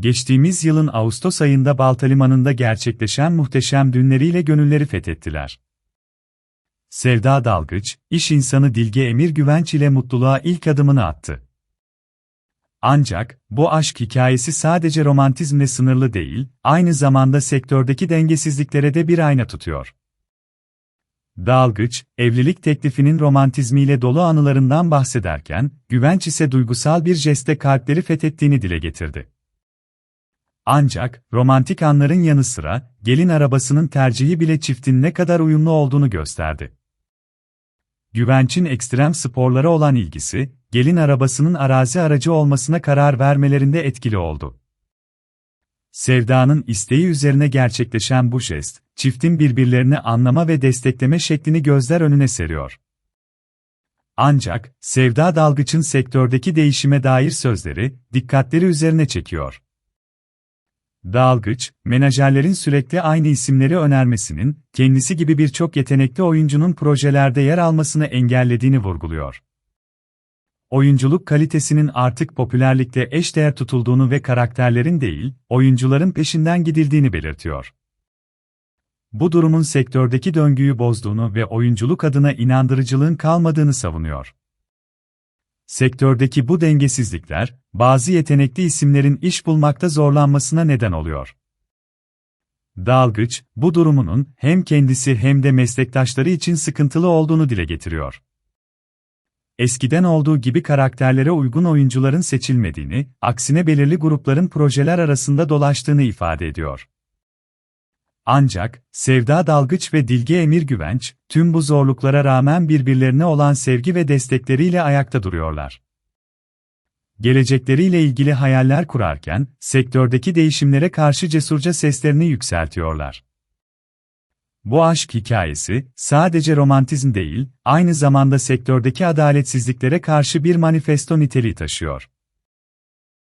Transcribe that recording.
geçtiğimiz yılın Ağustos ayında Balta Limanı'nda gerçekleşen muhteşem dünleriyle gönülleri fethettiler. Sevda Dalgıç, iş insanı Dilge Emir Güvenç ile mutluluğa ilk adımını attı. Ancak, bu aşk hikayesi sadece romantizmle sınırlı değil, aynı zamanda sektördeki dengesizliklere de bir ayna tutuyor. Dalgıç, evlilik teklifinin romantizmiyle dolu anılarından bahsederken, Güvenç ise duygusal bir jeste kalpleri fethettiğini dile getirdi. Ancak, romantik anların yanı sıra, gelin arabasının tercihi bile çiftin ne kadar uyumlu olduğunu gösterdi. Güvenç'in ekstrem sporlara olan ilgisi, gelin arabasının arazi aracı olmasına karar vermelerinde etkili oldu. Sevda'nın isteği üzerine gerçekleşen bu jest, çiftin birbirlerini anlama ve destekleme şeklini gözler önüne seriyor. Ancak, Sevda Dalgıç'ın sektördeki değişime dair sözleri, dikkatleri üzerine çekiyor. Dalgıç, menajerlerin sürekli aynı isimleri önermesinin, kendisi gibi birçok yetenekli oyuncunun projelerde yer almasını engellediğini vurguluyor. Oyunculuk kalitesinin artık popülerlikle eşdeğer tutulduğunu ve karakterlerin değil, oyuncuların peşinden gidildiğini belirtiyor. Bu durumun sektördeki döngüyü bozduğunu ve oyunculuk adına inandırıcılığın kalmadığını savunuyor. Sektördeki bu dengesizlikler, bazı yetenekli isimlerin iş bulmakta zorlanmasına neden oluyor. Dalgıç, bu durumunun hem kendisi hem de meslektaşları için sıkıntılı olduğunu dile getiriyor. Eskiden olduğu gibi karakterlere uygun oyuncuların seçilmediğini, aksine belirli grupların projeler arasında dolaştığını ifade ediyor. Ancak, Sevda Dalgıç ve Dilge Emir Güvenç, tüm bu zorluklara rağmen birbirlerine olan sevgi ve destekleriyle ayakta duruyorlar. Gelecekleriyle ilgili hayaller kurarken, sektördeki değişimlere karşı cesurca seslerini yükseltiyorlar. Bu aşk hikayesi, sadece romantizm değil, aynı zamanda sektördeki adaletsizliklere karşı bir manifesto niteliği taşıyor.